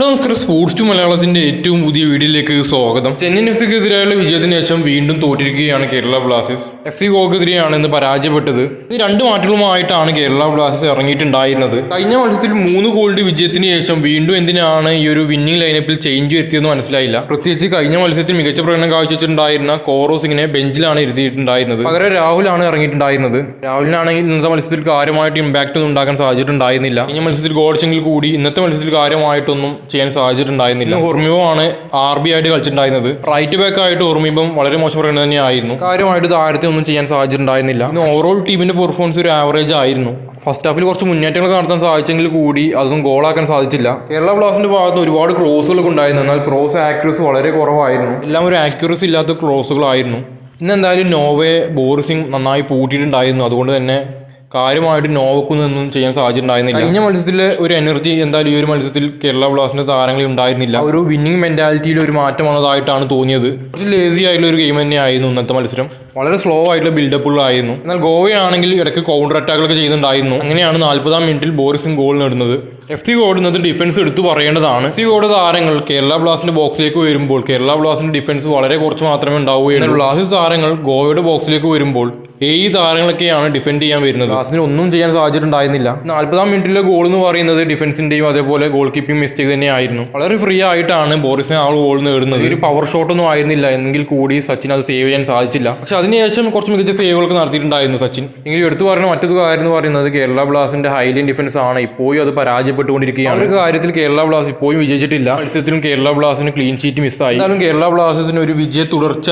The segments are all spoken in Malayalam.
നമസ്കാരം. സ്പോർട്സ് ടു മലയാളത്തിന്റെ ഏറ്റവും പുതിയ വീഡിയോയിലേക്ക് സ്വാഗതം. ചെന്നൈ എഫ് സിക്കെതിരായുള്ള വിജയത്തിന് ശേഷം വീണ്ടും തോറ്റിരിക്കുകയാണ് കേരള ബ്ലാസ്റ്റേഴ്സ്. എഫ് സി ഗോക്കെതിരെയാണ് ഇന്ന് പരാജയപ്പെട്ടത്. ഇത് രണ്ട് മാറ്റങ്ങളുമായിട്ടാണ് കേരള ബ്ലാസ്റ്റേഴ്സ് ഇറങ്ങിയിട്ടുണ്ടായിരുന്നത്. കഴിഞ്ഞ മത്സരത്തിൽ മൂന്ന് ഗോളിന്റെ വിജയത്തിന് ശേഷം വീണ്ടും എന്തിനാണ് ഈ ഒരു വിന്നിംഗ് ലൈനപ്പിൽ ചേഞ്ച് വരുത്തിയെന്ന് മനസ്സിലായില്ല. പ്രത്യേകിച്ച് കഴിഞ്ഞ മത്സരത്തിൽ മികച്ച പ്രകടനം കാഴ്ചവെച്ചിട്ടുണ്ടായിരുന്ന കോറോ സിംഗിനെ ബെഞ്ചിലാണ് ഇരുത്തിയിട്ടുണ്ടായിരുന്നത്. പകരം രാഹുലാണ് ഇറങ്ങിയിട്ടുണ്ടായിരുന്നത്. രാഹുലിനാണെങ്കിൽ ഇന്നത്തെ മത്സരത്തിൽ കാര്യമായിട്ട് ഇമ്പാക്റ്റ് ഒന്നും ഉണ്ടാക്കാൻ സാധിച്ചിട്ടുണ്ടായിരുന്നില്ല. കഴിഞ്ഞ മത്സരത്തിൽ ഗോൾ കൂടി ഇന്നത്തെ മത്സരത്തിൽ കാര്യമായിട്ടൊന്നും ചെയ്യാൻ സാധിച്ചിട്ടുണ്ടായിരുന്നില്ല. ഹോർമിബോ ആണ് ആർ ബി ആയിട്ട് കളിച്ചിട്ടുണ്ടായിരുന്നത്. റൈറ്റ് ബാക്ക് ആയിട്ട് ഹോർമിബം വളരെ മോശം പ്രകടനം തന്നെയായിരുന്നു. കാര്യമായിട്ട് താരത്തെ ഒന്നും ചെയ്യാൻ സാധിച്ചിട്ടുണ്ടായിരുന്നില്ല. ഓവറോൾ ടീമിന്റെ പെർഫോമൻസ് ഒരു ആവറേജ് ആയിരുന്നു. ഫസ്റ്റ് ഹാഫിൽ കുറച്ച് മുന്നേറ്റങ്ങൾ നടത്താൻ സാധിച്ചെങ്കിൽ കൂടി അതൊന്നും ഗോളാക്കാൻ സാധിച്ചില്ല. കേരള ബ്ലാസ്റ്റിന്റെ ഭാഗത്ത് ഒരുപാട് ക്രോസുകളൊക്കെ ഉണ്ടായിരുന്നു. എന്നാൽ ക്രോസ് ആക്യുറസി വളരെ കുറവായിരുന്നു. എല്ലാം ഒരു ആക്യുറസി ഇല്ലാത്ത ക്രോസുകളായിരുന്നു ഇന്ന് എന്തായാലും നോവയെ ബോറിസിംഗ് നന്നായി പൂട്ടിയിട്ടുണ്ടായിരുന്നു. അതുകൊണ്ട് തന്നെ കാര്യമായിട്ട് നോവക്കുന്നൊന്നും ചെയ്യാൻ സാധ്യത ഉണ്ടായിരുന്നില്ല. കഴിഞ്ഞ മത്സരത്തിലെ ഒരു എനർജി എന്തായാലും ഈ ഒരു മത്സരത്തിൽ കേരള ബ്ലാസ്റ്റിന്റെ താരങ്ങളിൽ ഉണ്ടായിരുന്നില്ല. ഒരു വിന്നിംഗ് മെന്റാലിറ്റിയിൽ ഒരു മാറ്റം വന്നതായിട്ടാണ് തോന്നിയത്. കുറച്ച് ലേസി ആയിട്ടുള്ള ഒരു ഗെയിം തന്നെയായിരുന്നു ഇന്നത്തെ മത്സരം. വളരെ സ്ലോ ആയിട്ടുള്ള ബിൽഡപ്പുകളായിരുന്നു എന്നാൽ ഗോവയാണെങ്കിൽ ഇടയ്ക്ക് കൗണ്ടർ അറ്റാക്കുകളൊക്കെ ചെയ്യുന്നുണ്ടായിരുന്നു. അങ്ങനെയാണ് നാൽപ്പതാം മിനിറ്റിൽ ബോറിസിംഗ് ഗോൾ നേടുന്നത്. എഫ് സി ഓടുന്നത് ഡിഫൻസ് എടുത്തു പറയേണ്ടതാണ്. എഫ് സി ഓട് താരങ്ങൾ കേരള ബ്ലാസ്റ്റിന്റെ ബോക്സിലേക്ക് വരുമ്പോൾ കേരള ബ്ലാസ്റ്റിന്റെ ഡിഫൻസ് വളരെ കുറച്ച് മാത്രമേ ഉണ്ടാവുകയുള്ളൂ. ബ്ലാസ്റ്റ് താരങ്ങൾ ഗോവയുടെ ബോക്സിലേക്ക് വരുമ്പോൾ ഏഴ് താരങ്ങളൊക്കെയാണ് ഡിഫെൻഡ് ചെയ്യാൻ വരുന്നത്. ബ്ലാസ്റ്റിന് ഒന്നും ചെയ്യാൻ സാധിച്ചിട്ടുണ്ടായിരുന്നില്ല നാൽപ്പതാം മിനിറ്റിലെ ഗോൾ എന്ന് പറയുന്നത് ഡിഫൻസിന്റെയും അതേപോലെ ഗോൾ കീപ്പിംഗ് മിസ്റ്റേക്ക് തന്നെയായിരുന്നു. വളരെ ഫ്രീ ആയിട്ടാണ് ബോറിസിന് ആൾ ഗോൾ നേടുന്നത്. ഒരു പവർ ഷോട്ടൊന്നും ആയിരുന്നില്ല. എങ്കിൽ കൂടി സച്ചിൻ അത് സേവ് ചെയ്യാൻ സാധിച്ചില്ല. പക്ഷെ അതിനുശേഷം കുറച്ച് മികച്ച സേവുകളൊക്കെ നടത്തിയിട്ടുണ്ടായിരുന്നു സച്ചിൻ. എങ്കിലും എടുത്തു പറയുന്ന മറ്റൊരു കാര്യം എന്ന് പറയുന്നത് കേരള ബ്ലാസ്റ്റിന്റെ ഹൈലൈൻ ഡിഫൻസ് ആണ്. ഇപ്പോഴും അത് പരാജയപ്പെട്ടുകൊണ്ടിരിക്കുകയാണ് ഒരു കാര്യത്തിൽ കേരള ബ്ലാസ്റ്റ് ഇപ്പോഴും വിജയിച്ചിട്ടില്ല. മത്സരത്തിലും കേരള ബ്ലാസ്റ്റിന് ക്ലീൻ ഷീറ്റ് മിസ്സായി എന്നാലും കേരള ബ്ലാസ്റ്റേഴ്സിന് ഒരു വിജയ തുടർച്ച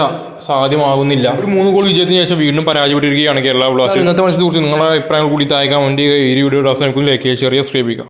സാധ്യമാകുന്നില്ല. ഒരു മൂന്ന് ഗോൾ വിജയത്തിന് ശേഷം വീണ്ടും പരാജയപ്പെട്ടിരിക്കുകയാണ് കേരള ബ്ലാസ്റ്റേഴ്സ്. ഇന്നത്തെ മത്സരത്തെ കുറിച്ച് നിങ്ങളുടെ അഭിപ്രായങ്ങൾ കൂടി തായ്ക്കാൻ വേണ്ടി ഈ വീഡിയോ അവസാനിക്കുന്നിലേക്ക് ചെറിയ ചെയ്യുക